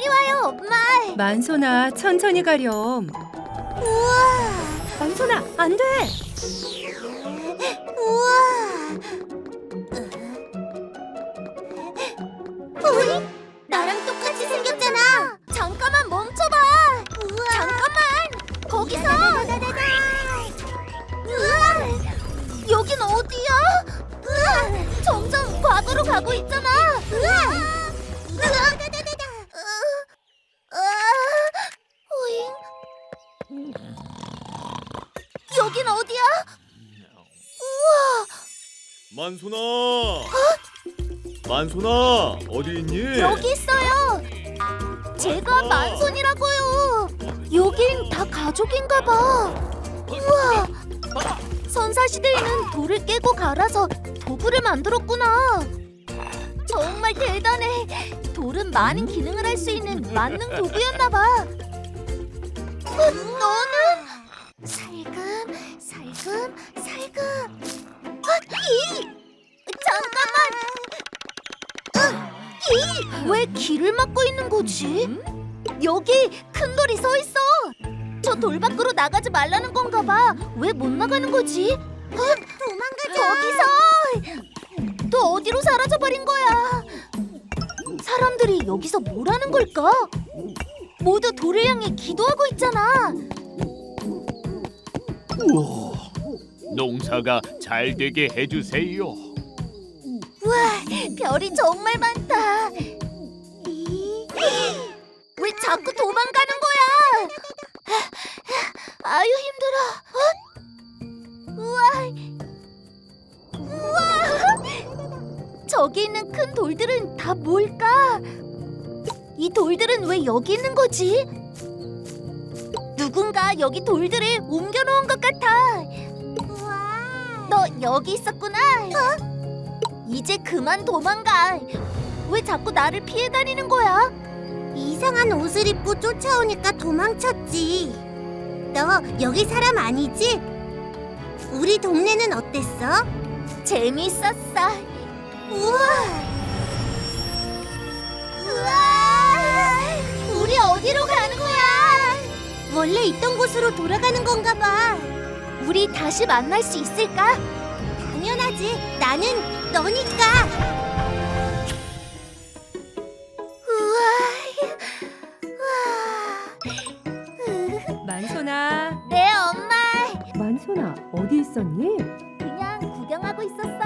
빨리 와요, 엄마. 만소나 천천히 가렴. 우와, 만소나 안 돼. 우와. 우리 나랑 똑같이 생겼잖아. 잠깐만 멈춰봐. 잠깐만. 거기서. 우와. 여긴 어디야? 우와. 점점 과거로 가고 있잖아. 우와. 여긴 어디야? 우와. 만소나. 만소나 어디 있니? 여기 있어요. 제가 만손이라고요. 여긴 다 가족인가 봐. 우와. 선사 시대에는 돌을 깨고 갈아서 도구를 만들었구나. 정말 대단해. 돌은 많은 기능을 할 수 있는 만능 도구였나 봐. 왜 길을 막고 있는 거지? 여기 큰 돌이 서 있어. 저 돌 밖으로 나가지 말라는 건가 봐. 왜 못 나가는 거지? 도망가자. 저기서 또 어디로 사라져 버린 거야? 사람들이 여기서 뭘 하는 걸까? 모두 돌을 향해 기도하고 있잖아. 우와, 농사가 잘 되게 해주세요. 우와, 별이 정말 많다. 자꾸 도망가는 거야? 아유 힘들어. 어? 우와, 우와. 저기 있는 큰 돌들은 다 뭘까? 이 돌들은 왜 여기 있는 거지? 누군가 여기 돌들을 옮겨놓은 것 같아. 너 여기 있었구나. 이제 그만 도망가. 왜 자꾸 나를 피해 다니는 거야? 이상한 옷을 입고 쫓아오니까 도망쳤지. 너 여기 사람 아니지? 우리 동네는 어땠어? 재밌었어. 우와. 우와. 우리 어디로 가는 거야? 원래 있던 곳으로 돌아가는 건가 봐. 우리 다시 만날 수 있을까? 당연하지. 나는 너니까. 만소나 네, 엄마. 만소나 어디 있었니? 그냥 구경하고 있었어.